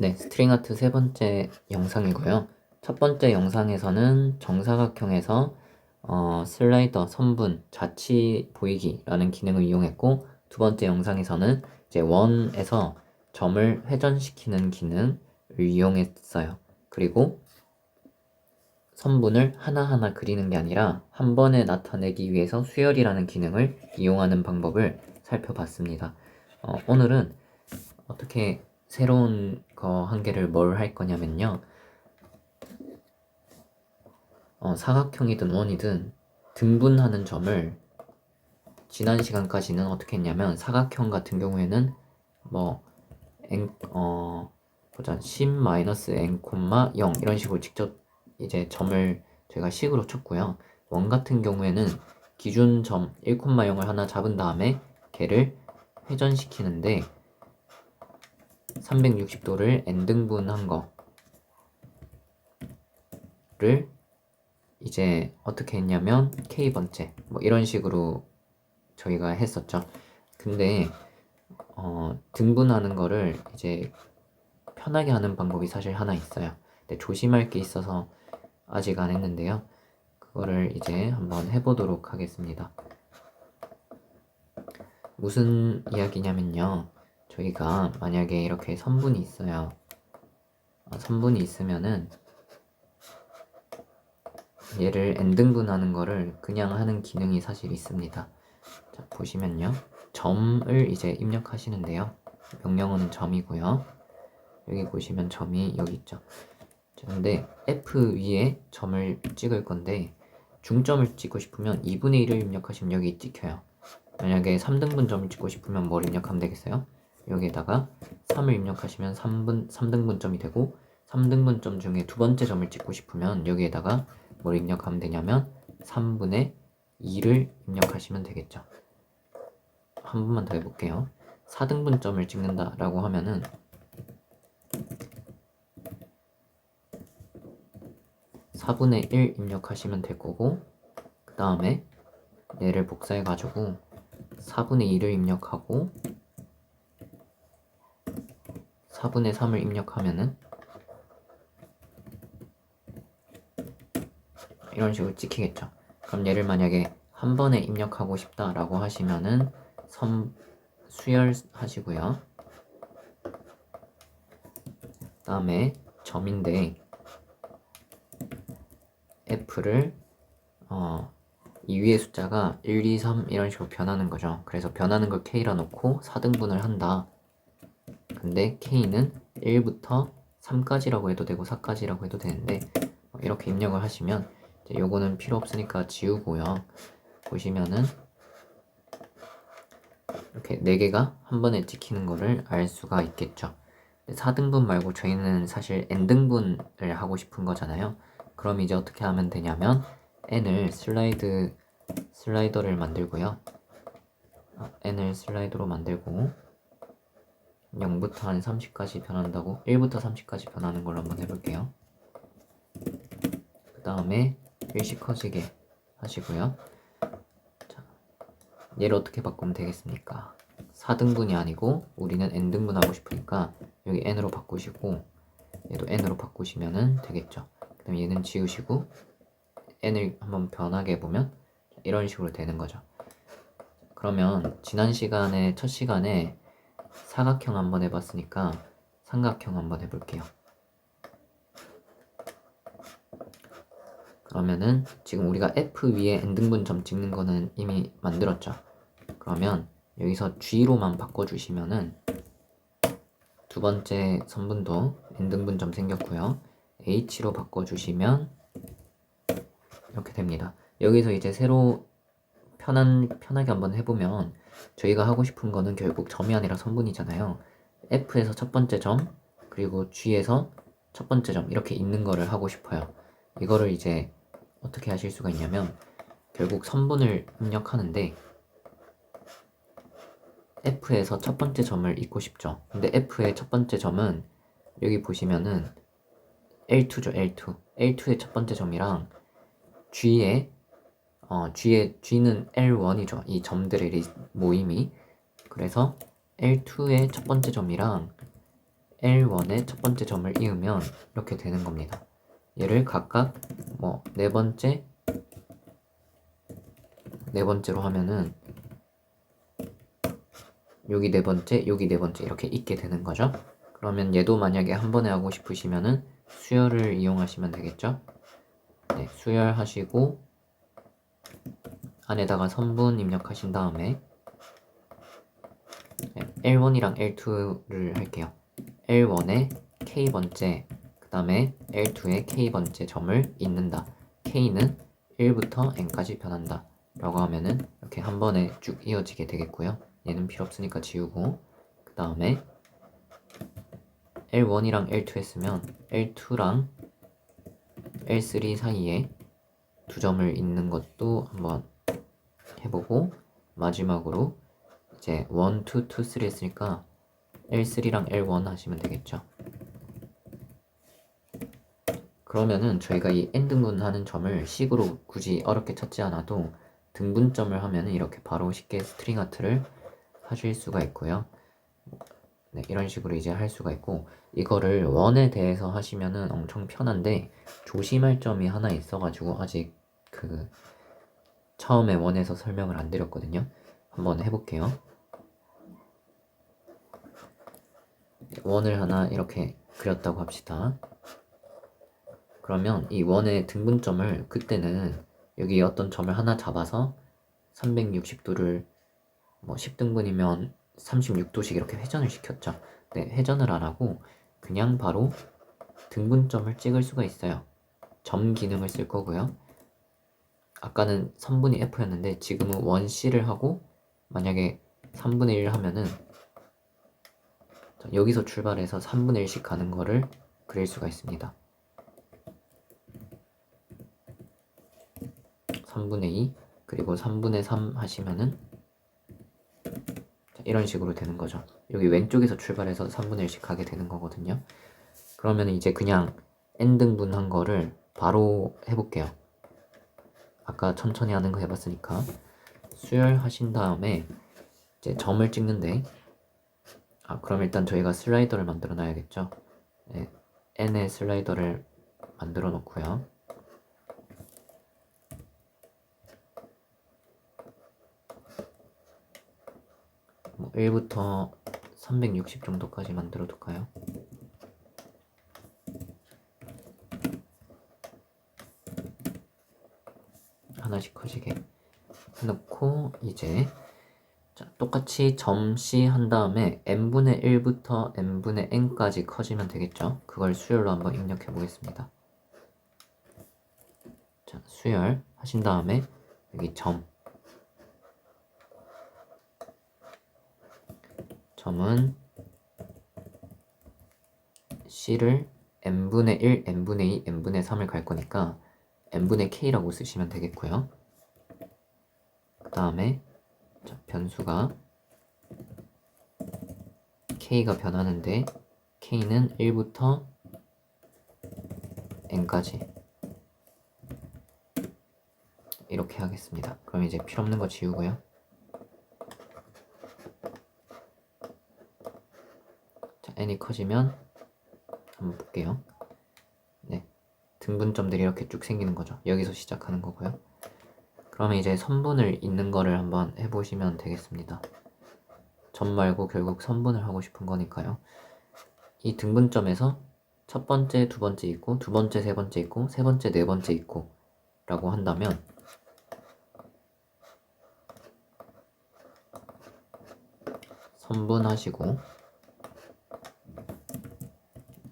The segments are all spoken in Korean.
네, 스트링 아트 세 번째 영상이고요. 첫 번째 영상에서는 정사각형에서 어, 슬라이더, 선분, 좌치 보이기라는 기능을 이용했고 두 번째 영상에서는 이제 원에서 점을 회전시키는 기능을 이용했어요. 그리고 선분을 하나하나 그리는 게 아니라 한 번에 나타내기 위해서 수열이라는 기능을 이용하는 방법을 살펴봤습니다. 어, 오늘은 어떻게 새로운 거 한 개를 뭘 할 거냐면요. 어, 사각형이든 원이든 등분하는 점을 지난 시간까지는 어떻게 했냐면 사각형 같은 경우에는 뭐 n 어 보자 10-n, 0 이런 식으로 직접 이제 점을 제가 식으로 쳤고요. 원 같은 경우에는 기준 점 1,0을 하나 잡은 다음에 걔를 회전시키는데 360도를 n등분한 거를 이제 어떻게 했냐면 k번째 뭐 이런 식으로 저희가 했었죠. 근데 어, 등분하는 거를 이제 편하게 하는 방법이 사실 하나 있어요. 근데 조심할 게 있어서 아직 안 했는데요. 그거를 이제 한번 해보도록 하겠습니다. 무슨 이야기냐면요. 저희가 만약에 이렇게 선분이 있어요. 어, 선분이 있으면은 얘를 n등분하는 거를 그냥 하는 기능이 사실 있습니다. 자, 보시면요. 점을 이제 입력하시는데요. 명령어는 점이고요. 여기 보시면 점이 여기 있죠. 자, 근데 F 위에 점을 찍을 건데 중점을 찍고 싶으면 2분의 1을 입력하시면 여기 찍혀요. 만약에 3등분 점을 찍고 싶으면 뭘 입력하면 되겠어요? 여기에다가 3을 입력하시면 3분, 3등분점이 되고 3등분점 중에 두 번째 점을 찍고 싶으면 여기에다가 뭘 입력하면 되냐면 3분의 2를 입력하시면 되겠죠. 한 번만 더 해볼게요. 4등분점을 찍는다라고 하면은 4분의 1 입력하시면 될 거고 그 다음에 얘를 복사해 가지고 4분의 2를 입력하고 4분의 3을 입력하면은 이런 식으로 찍히겠죠. 그럼 얘를 만약에 한 번에 입력하고 싶다라고 하시면은 선 수열 하시고요. 다음에 점인데 F를 어, 이 위에 숫자가 1, 2, 3 이런 식으로 변하는 거죠. 그래서 변하는 걸 K라 놓고 4등분을 한다. 근데 K는 1부터 3까지라고 해도 되고 4까지라고 해도 되는데 이렇게 입력을 하시면 요거는 필요 없으니까 지우고요. 보시면은 이렇게 4개가 한 번에 찍히는 거를 알 수가 있겠죠. 4등분 말고 저희는 사실 n등분을 하고 싶은 거잖아요. 그럼 이제 어떻게 하면 되냐면 n을 슬라이드 슬라이더를 만들고요. 어, n을 슬라이더로 만들고 0부터 한 30까지 변한다고 1부터 30까지 변하는 걸로 한번 해볼게요. 그 다음에 일시 커지게 하시고요. 자, 얘를 어떻게 바꾸면 되겠습니까? 4등분이 아니고 우리는 n등분 하고 싶으니까 여기 n으로 바꾸시고 얘도 n으로 바꾸시면 되겠죠. 그 다음에 얘는 지우시고 n을 한번 변하게 해보면 이런 식으로 되는 거죠. 그러면 지난 시간에 첫 시간에 사각형 한번 해봤으니까 삼각형 한번 해볼게요. 그러면은 지금 우리가 F 위에 n등분 점 찍는 거는 이미 만들었죠. 그러면 여기서 G로만 바꿔주시면은 두 번째 선분도 n등분 점 생겼고요. H로 바꿔주시면 이렇게 됩니다. 여기서 이제 새로 편한, 편하게 한번 해보면 저희가 하고 싶은 거는 결국 점이 아니라 선분이잖아요. F에서 첫 번째 점, 그리고 G에서 첫 번째 점 이렇게 있는 거를 하고 싶어요. 이거를 이제 어떻게 하실 수가 있냐면 결국 선분을 입력하는데 F에서 첫 번째 점을 잊고 싶죠. 근데 F의 첫 번째 점은 여기 보시면은 L2죠, L2. L2의 첫 번째 점이랑 G의 어, G의 G는 L1이죠. 이 점들의 모임이. 그래서 L2의 첫 번째 점이랑 L1의 첫 번째 점을 이으면 이렇게 되는 겁니다. 얘를 각각 뭐 네 번째 네 번째로 하면은 여기 네 번째, 여기 네 번째 이렇게 있게 되는 거죠. 그러면 얘도 만약에 한 번에 하고 싶으시면은 수열을 이용하시면 되겠죠. 네, 수열하시고 안에다가 선분 입력하신 다음에 네, L1이랑 L2를 할게요. L1에 K번째, 그 다음에 L2에 K번째 점을 잇는다. K는 1부터 N까지 변한다. 라고 하면은 이렇게 한 번에 쭉 이어지게 되겠고요. 얘는 필요 없으니까 지우고 그 다음에 L1이랑 L2 했으면 L2랑 L3 사이에 두 점을 잇는 것도 한번 해보고 마지막으로 이제 1, 2, 2, 3 했으니까 L3랑 L1 하시면 되겠죠. 그러면은 저희가 이 N등분 하는 점을 식으로 굳이 어렵게 찾지 않아도 등분점을 하면은 이렇게 바로 쉽게 스트링 아트를 하실 수가 있고요. 네, 이런 식으로 이제 할 수가 있고 이거를 원에 대해서 하시면은 엄청 편한데 조심할 점이 하나 있어가지고 아직 그 처음에 원에서 설명을 안 드렸거든요. 한번 해볼게요. 원을 하나 이렇게 그렸다고 합시다. 그러면 이 원의 등분점을 그때는 여기 어떤 점을 하나 잡아서 360도를 뭐 10등분이면 36도씩 이렇게 회전을 시켰죠. 네, 회전을 안 하고 그냥 바로 등분점을 찍을 수가 있어요. 점 기능을 쓸 거고요. 아까는 3분의 F였는데 지금은 1C를 하고 만약에 3분의 1 하면은 자, 여기서 출발해서 3분의 1씩 가는 거를 그릴 수가 있습니다. 3분의 2 그리고 3분의 3 하시면은 자, 이런 식으로 되는 거죠. 여기 왼쪽에서 출발해서 3분의 1씩 가게 되는 거거든요. 그러면 이제 그냥 n등분 한 거를 바로 해볼게요. 아까 천천히 하는 거 해봤으니까 수열하신 다음에 이제 점을 찍는데 아 그럼 일단 저희가 슬라이더를 만들어 놔야겠죠. 네, n의 슬라이더를 만들어 놓고요. 뭐 1부터 360 정도까지 만들어 둘까요? 하나씩 커지게 해놓고 이제 자, 똑같이 점씨 한 다음에 n분의 1부터 n분의 n까지 커지면 되겠죠? 그걸 수열로 한번 입력해 보겠습니다. 자, 수열 하신 다음에 여기 점 점은 c를 n분의 1, n분의 2, n분의 3을 갈 거니까 n분의 k라고 쓰시면 되겠고요. 그 다음에 변수가 k가 변하는데 k는 1부터 n까지 이렇게 하겠습니다. 그럼 이제 필요 없는 거 지우고요. 자, n이 커지면 한번 볼게요. 네, 등분점들이 이렇게 쭉 생기는 거죠. 여기서 시작하는 거고요. 그러면 이제 선분을 잇는 거를 한번 해보시면 되겠습니다. 점 말고 결국 선분을 하고 싶은 거니까요. 이 등분점에서 첫 번째, 두 번째 있고, 두 번째, 세 번째 있고, 세 번째, 네 번째 있고, 라고 한다면, 선분하시고,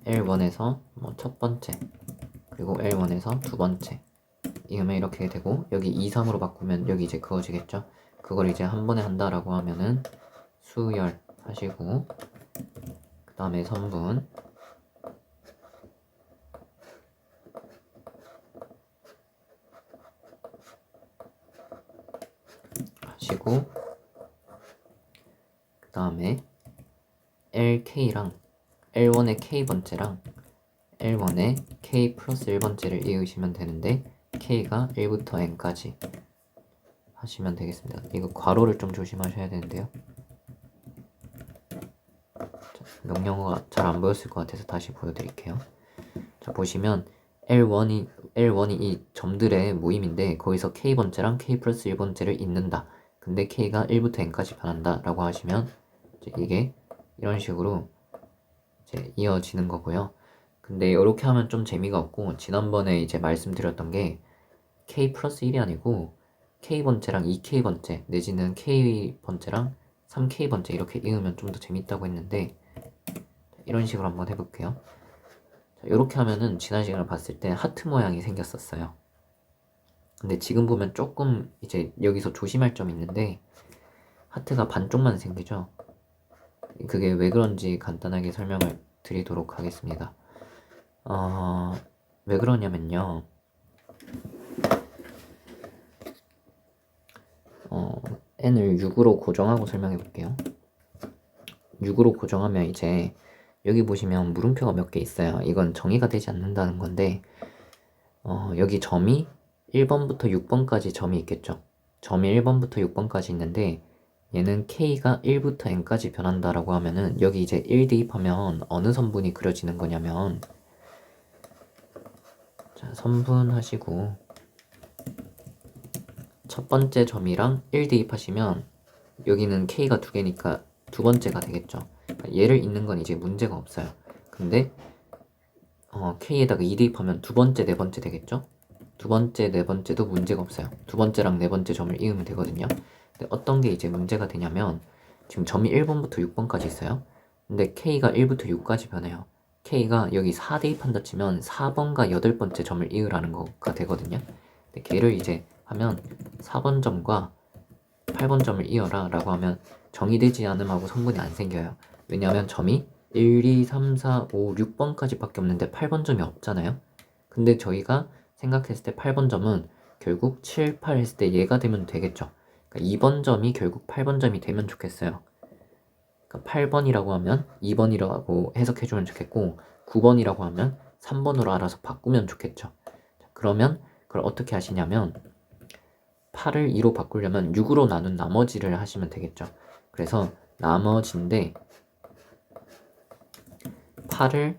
L1에서 뭐 첫 번째, 그리고 L1에서 두 번째, 이으면 이렇게 되고 여기 2, 3으로 바꾸면 여기 이제 그어지겠죠? 그걸 이제 한 번에 한다라고 하면은 수열 하시고 그 다음에 선분. 하시고 그 다음에 LK랑 L1의 K번째랑 L1의 K 플러스 1번째를 이으시면 되는데 k가 1부터 n까지 하시면 되겠습니다. 이거 괄호를 좀 조심하셔야 되는데요. 자, 명령어가 잘 안 보였을 것 같아서 다시 보여드릴게요. 자 보시면 L1이 L1이 이 점들의 모임인데 거기서 k 번째랑 k 플러스 1번째를 잇는다. 근데 k가 1부터 n까지 변한다 라고 하시면 이제 이게 이런 식으로 이어지는 거고요. 근데 이렇게 하면 좀 재미가 없고 지난번에 이제 말씀드렸던 게 k 플러스 1이 아니고 k 번째랑 2k 번째 내지는 k 번째랑 3k 번째 이렇게 이으면 좀 더 재밌다고 했는데 이런 식으로 한번 해볼게요. 이렇게 하면은 지난 시간을 봤을 때 하트 모양이 생겼었어요. 근데 지금 보면 조금 이제 여기서 조심할 점이 있는데 하트가 반쪽만 생기죠. 그게 왜 그런지 간단하게 설명을 드리도록 하겠습니다. 어, 왜 그러냐면요. 어, n을 6으로 고정하고 설명해 볼게요. 6으로 고정하면 이제 여기 보시면 물음표가 몇 개 있어요. 이건 정의가 되지 않는다는 건데 어, 여기 점이 1번부터 6번까지 점이 있겠죠. 점이 1번부터 6번까지 있는데 얘는 k가 1부터 n까지 변한다라고 하면은 여기 이제 1 대입하면 어느 선분이 그려지는 거냐면 자, 선분하시고 첫 번째 점이랑 1 대입하시면 여기는 k가 두 개니까 두 번째가 되겠죠. 그러니까 얘를 잇는 건 이제 문제가 없어요. 근데 어, k에다가 2 대입하면 두 번째, 네 번째 되겠죠? 두 번째, 네 번째도 문제가 없어요. 두 번째랑 네 번째 점을 이으면 되거든요. 근데 어떤 게 이제 문제가 되냐면 지금 점이 1번부터 6번까지 있어요. 근데 k가 1부터 6까지 변해요. K가 여기 4 대입한다 치면 4번과 8번째 점을 이으라는 거가 되거든요. 근데 걔를 이제 하면 4번 점과 8번 점을 이어라 라고 하면 정의되지 않음하고 성분이 안 생겨요. 왜냐하면 점이 1, 2, 3, 4, 5, 6번까지 밖에 없는데 8번 점이 없잖아요. 근데 저희가 생각했을 때 8번 점은 결국 7, 8 했을 때 얘가 되면 되겠죠. 그러니까 2번 점이 결국 8번 점이 되면 좋겠어요. 그러니까 8번이라고 하면 2번이라고 해석해주면 좋겠고 9번이라고 하면 3번으로 알아서 바꾸면 좋겠죠. 자, 그러면 그걸 어떻게 하시냐면 8을 2로 바꾸려면 6으로 나눈 나머지를 하시면 되겠죠. 그래서 나머지인데 8을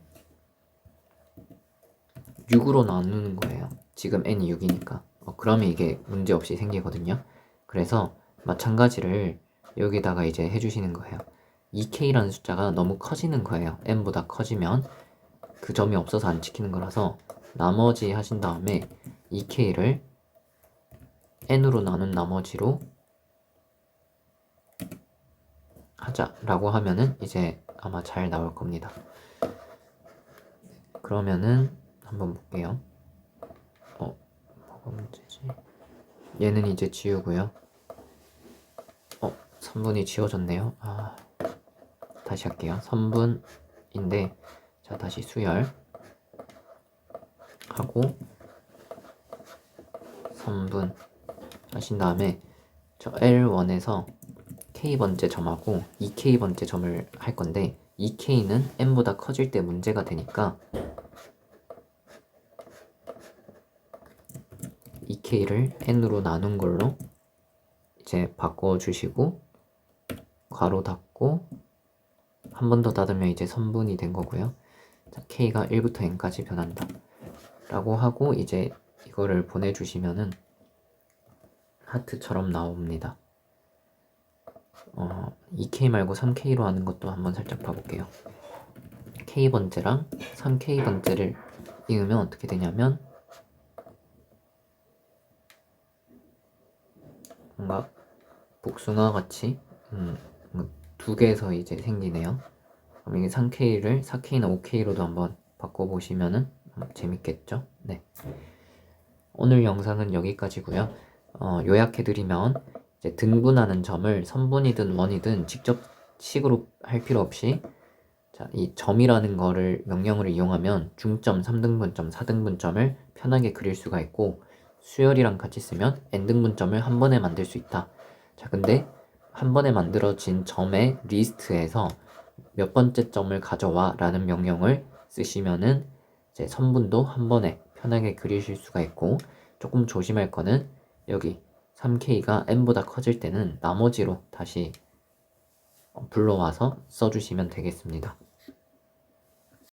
6으로 나누는 거예요. 지금 n이 6이니까. 어, 그러면 이게 문제 없이 생기거든요. 그래서 마찬가지를 여기다가 이제 해주시는 거예요. 2k라는 숫자가 너무 커지는 거예요. n보다 커지면 그 점이 없어서 안 지키는 거라서 나머지 하신 다음에 2k를 n으로 나눈 나머지로 하자라고 하면은 이제 아마 잘 나올 겁니다. 그러면은 한번 볼게요. 어, 뭐가 문제지? 얘는 이제 지우고요. 어, 선분이 지워졌네요. 아, 다시 할게요. 선분인데, 자, 다시 수열. 하고, 선분 하신 다음에, 저 L1에서 K번째 점하고 2K번째 점을 할 건데, 2K는 N보다 커질 때 문제가 되니까, 2K를 N으로 나눈 걸로 이제 바꿔주시고 괄호 닫고 한 번 더 닫으면 이제 선분이 된 거고요. 자, K가 1부터 N까지 변한다. 라고 하고 이제 이거를 보내주시면은 하트처럼 나옵니다. 어, 2K 말고 3K로 하는 것도 한번 살짝 봐볼게요. K번째랑 3K번째를 이으면 어떻게 되냐면 뭔가 복숭아 같이 음, 뭐 두 개에서 이제 생기네요. 그럼 이게 3K를 4K나 5K로도 한번 바꿔보시면은 재밌겠죠? 네. 오늘 영상은 여기까지고요. 어, 요약해드리면 이제 등분하는 점을 선분이든 원이든 직접 식으로 할 필요 없이 자, 이 점이라는 거를 명령어를 이용하면 중점, 3등분점, 4등분점을 편하게 그릴 수가 있고 수열이랑 같이 쓰면 n등분점을 한 번에 만들 수 있다. 자, 근데 한 번에 만들어진 점의 리스트에서 몇 번째 점을 가져와 라는 명령을 쓰시면은 이제 선분도 한 번에 편하게 그리실 수가 있고 조금 조심할 거는 여기 3K가 n보다 커질 때는 나머지로 다시 불러와서 써주시면 되겠습니다.